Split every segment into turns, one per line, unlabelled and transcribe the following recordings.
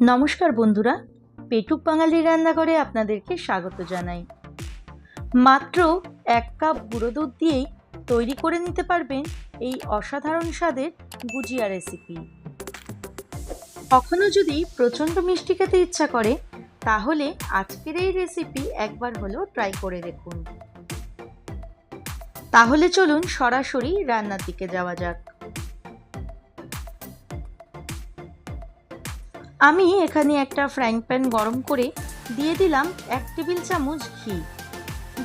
নমস্কার বন্ধুরা, পেটুক বাঙালি রান্নাঘরে আপনাদেরকে স্বাগত জানাই। মাত্র এক কাপ গুঁড়ো দুধ দিয়েই তৈরি করে নিতে পারবেন এই অসাধারণ স্বাদের গুজিয়া রেসিপি। কখনো যদি প্রচণ্ড মিষ্টি খেতে ইচ্ছা করে, তাহলে আজকের এই রেসিপি একবার হলেও ট্রাই করে দেখুন। তাহলে চলুন সরাসরি রান্নার দিকে যাওয়া যাক। আমি এখানে একটা ফ্রাইং প্যান গরম করে দিয়ে দিলাম এক টেবিল চামচ ঘি।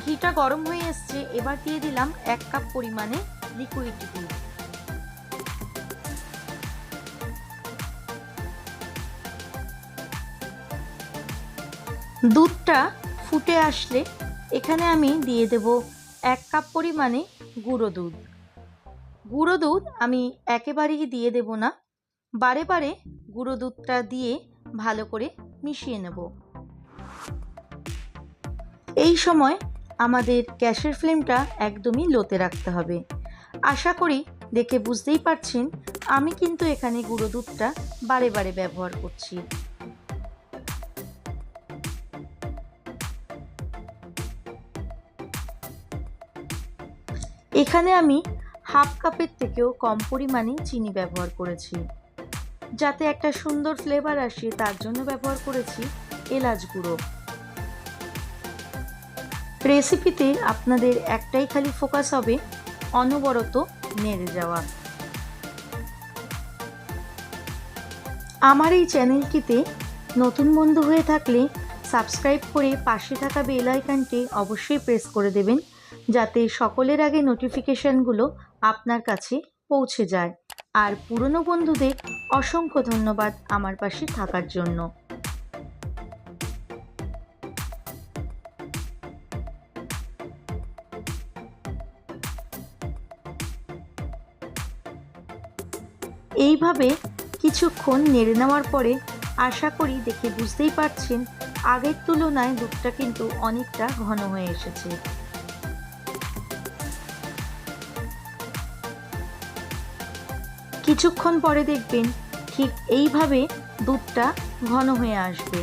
ঘিটা গরম হয়ে এসছে, এবার দিয়ে দিলাম এক কাপ পরিমাণে লিকুইড দুধ দুধটা ফুটে আসলে এখানে আমি দিয়ে দেব এক কাপ পরিমাণে গুঁড়ো দুধ। গুঁড়ো দুধ আমি একেবারেই দিয়ে দেব না। বারে বারে গুঁড়ো দুধটা দিয়ে ভালো করে মিশিয়ে নেব। এই সময় আমাদের গ্যাসের ফ্লেমটা একদমই লোতে রাখতে হবে। আশা করি দেখে বুঝতেই পারছেন, আমি কিন্তু এখানে গুঁড়ো দুধটা বারে বারে ব্যবহার করছি। এখানে আমি হাফ কাপের থেকেও কম পরিমাণে চিনি ব্যবহার করেছি। যাতে একটা সুন্দর ফ্লেভার আসে, তার জন্য ব্যবহার করেছি এলাচ গুঁড়ো। রেসিপিতে আপনাদের একটাই খালি ফোকাস হবে, অনবরত নেড়ে যাওয়া। আমার এই চ্যানেলটিতে নতুন বন্ধু হয়ে থাকলে সাবস্ক্রাইব করে পাশে থাকা বেল আইকনটি অবশ্যই প্রেস করে দেবেন, যাতে সকলের আগে নোটিফিকেশানগুলো আপনার কাছে পৌঁছে যায়। আর পুরনো বন্ধুদের অসংখ্য ধন্যবাদ আমার পাশে থাকার জন্য। এইভাবে কিছুক্ষণ নেড়ে নেওয়ার পরে আশা করি দেখে বুঝতেই পারছেন, আগের তুলনায় দুধটা কিন্তু অনেকটা ঘন হয়ে এসেছে। কিছুক্ষণ পরে দেখবেন ঠিক এইভাবে দুধটা ঘন হয়ে আসবে।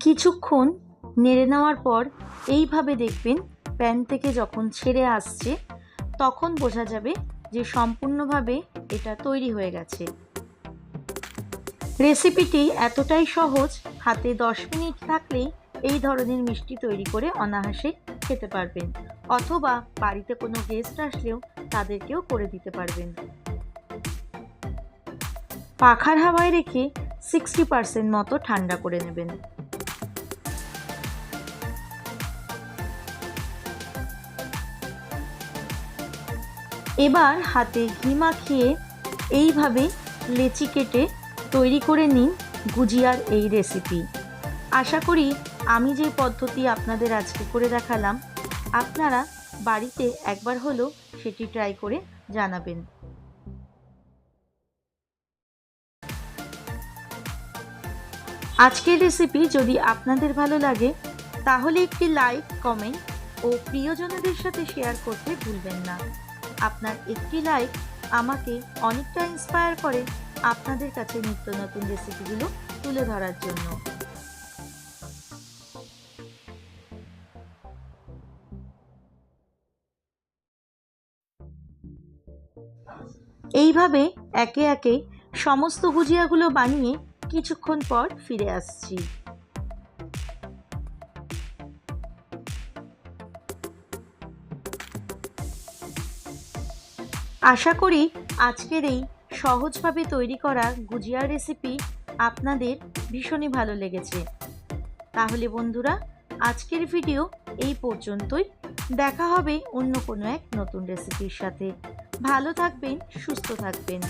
কিছুক্ষণ নেড়ে নেওয়ার পর এইভাবে দেখবেন প্যান থেকে যখন ছেড়ে আসছে, তখন বোঝা যাবে যে সম্পূর্ণভাবে এটা তৈরি হয়ে গেছে। রেসিপিটি এতটাই সহজ, হাতে দশ মিনিট থাকলেই এই ধরনের মিষ্টি তৈরি করে অনায়াসে খেতে পারবেন। অথবা বাড়িতে কোনো গেস্ট আসলেও তাদেরকেও করে দিতে পারবেন। পাখার হাওয়ায় রেখে সিক্সটি পার্সেন্ট মতো ঠান্ডা করে নেবেন। এবার হাতে ঘি মাখিয়ে এইভাবে লেচি কেটে তৈরি করে নিন গুজিয়ার এই রেসিপি আশা করি আমি যে পদ্ধতি আপনাদের আজকে করে দেখালাম, আপনারা বাড়িতে একবার হলেও সেটি ট্রাই করে জানাবেন। আজকের রেসিপি যদি আপনাদের ভালো লাগে, তাহলে একটি লাইক কমেন্ট ও প্রিয়জনদের সাথে শেয়ার করতে ভুলবেন না। আপনার একটি লাইক আমাকে অনেকটা ইন্সপায়ার করে। আপনাদের কাছে নিত্য নতুন রেসিপিগুলো তুলে ধরার জন্য। এইভাবে একে একে সমস্ত গুজিয়াগুলো বানিয়ে কিছুক্ষণ পর ফিরে আসছি। আশা করি আজকের এই সহজভাবে তৈরি করা গুজিয়ার রেসিপি আপনাদের ভীষণই ভালো লেগেছে। তাহলে বন্ধুরা, আজকের ভিডিও এই পর্যন্তই। দেখা হবে অন্য কোনো এক নতুন রেসিপির সাথে। ভালো থাকবেন, সুস্থ থাকবেন।